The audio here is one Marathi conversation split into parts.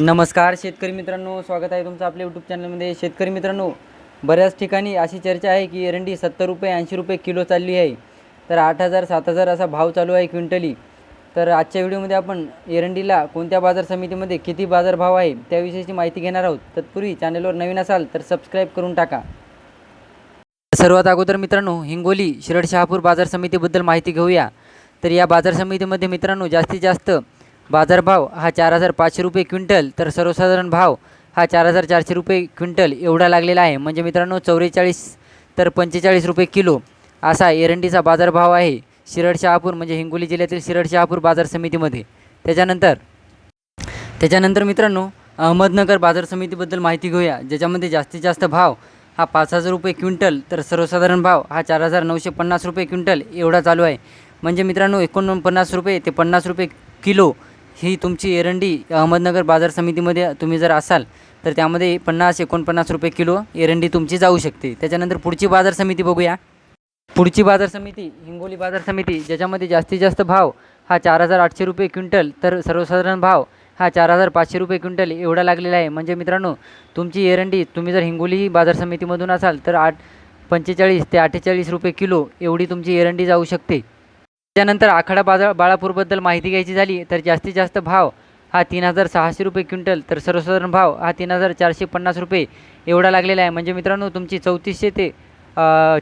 नमस्कार शेतकरी मित्रांनो. स्वागत आहे तुमचं आपल्या यूट्यूब चॅनलमध्ये शेतकरी मित्रांनो बऱ्याच ठिकाणी अशी चर्चा आहे की एरंडी सत्तर रुपये ऐंशी रुपये किलो चालली आहे. तर आठ हजार सात हजार असा भाव चालू आहे क्विंटली. तर आजच्या व्हिडिओमध्ये आपण एरंडीला कोणत्या बाजार समितीमध्ये किती बाजार भाव आहे त्याविषयीची माहिती घेणार आहोत. तत्पूर्वी चॅनलवर नवीन असाल तर सबस्क्राईब करून टाका. सर्वात अगोदर मित्रांनो हिंगोली शिरड शहापूर बाजार समितीबद्दल माहिती घेऊया. तर या बाजार समितीमध्ये मित्रांनो जास्तीत जास्त बाजारभाव हा चार हजार पाचशे रुपये क्विंटल तर सर्वसाधारण भाव हा चार हजार चारशे रुपये क्विंटल एवढा लागलेला आहे. म्हणजे मित्रांनो चौवेचाळीस तर पंचेचाळीस रुपये किलो असा एरंडीचा बाजारभाव आहे शिरड शहापूर म्हणजे हिंगोली जिल्ह्यातील शिरड शहापूर बाजार समितीमध्ये. त्याच्यानंतर त्याच्यानंतर मित्रांनो अहमदनगर बाजार समितीबद्दल माहिती घेऊया ज्याच्यामध्ये जास्तीत जास्त भाव हा पाच हजार रुपये क्विंटल तर सर्वसाधारण भाव हा चार हजार नऊशे पन्नास रुपये क्विंटल एवढा चालू आहे. म्हणजे मित्रांनो एकोणपन्नास रुपये ते पन्नास रुपये किलो ही तुमची एरंडी अहमदनगर बाजार समितीमध्ये तुम्ही जर असाल तर त्यामध्ये पन्नास एकोणपन्नास रुपये किलो एरंडी तुमची जाऊ शकते. त्याच्यानंतर पुढची बाजार समिती बघूया. पुढची बाजार समिती हिंगोली बाजार समिती ज्याच्यामध्ये जास्तीत जास्त भाव हा चार हजार आठशे रुपये क्विंटल तर सर्वसाधारण भाव हा चार हजार पाचशे रुपये क्विंटल एवढा लागलेला आहे. म्हणजे मित्रांनो तुमची एरंडी तुम्ही जर हिंगोली बाजार समितीमधून असाल तर आठ पंचेचाळीस ते अठ्ठेचाळीस रुपये किलो एवढी तुमची एरंडी जाऊ शकते. त्यानंतर आखाडा बाजार बाळापूरबद्दल माहिती घ्यायची झाली तर जास्तीत जास्त भाव हा तीन हजार सहाशे रुपये क्विंटल तर सर्वसाधारण भाव हा तीन हजार चारशे पन्नास रुपये एवढा लागलेला आहे. म्हणजे मित्रांनो तुमची चौतीसशे ते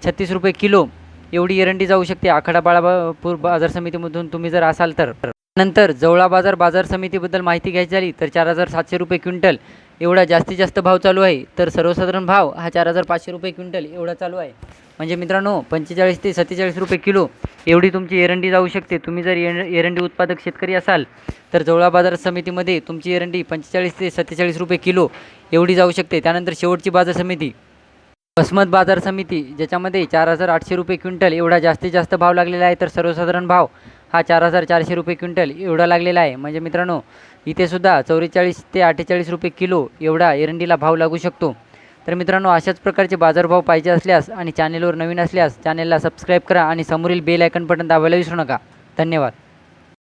छत्तीस रुपये किलो एवढी एरंडी जाऊ शकते. आखाडा बाळापूर बाजार समितीमधून तुम्ही जर असाल तर. नंतर जवळा बाजार बाजार समितीबद्दल माहिती घ्यायची झाली तर चार हजार सातशे रुपये क्विंटल एवढा जास्तीत जास्त भाव चालू आहे तर सर्वसाधारण भाव हा चार हजार पाचशे रुपये क्विंटल एवढा चालू आहे. म्हणजे मित्रांनो पंचेचाळीस ते सत्तेचाळीस रुपये किलो एवढी तुमची एरंडी जाऊ शकते. तुम्ही जर एर एरंडी उत्पादक शेतकरी असाल तर जवळा बाजार समितीमध्ये तुमची एरंडी पंचेचाळीस ते सत्तेचाळीस रुपये किलो एवढी जाऊ शकते. त्यानंतर शेवटची बाजार समिती वसमत बाजार समिती ज्याच्यामध्ये चार हजार आठशे रुपये क्विंटल एवढा जास्तीत जास्त भाव लागलेला आहे तर सर्वसाधारण भाव हा चार हजार चारशे रुपये क्विंटल एवढा लागलेला आहे. म्हणजे मित्रांनो इथेसुद्धा चौवेचाळीस ते अठ्ठेचाळीस रुपये किलो एवढा एरंडीला भाव लागू शकतो. तर मित्रांनो अशाच प्रकारचे बाजारभाव पाहिजे असल्यास आणि चॅनेलवर नवीन असल्यास चॅनेलला सबस्क्राईब करा आणि समोरील बेल आयकन बटन दाबायला विसरू नका. धन्यवाद.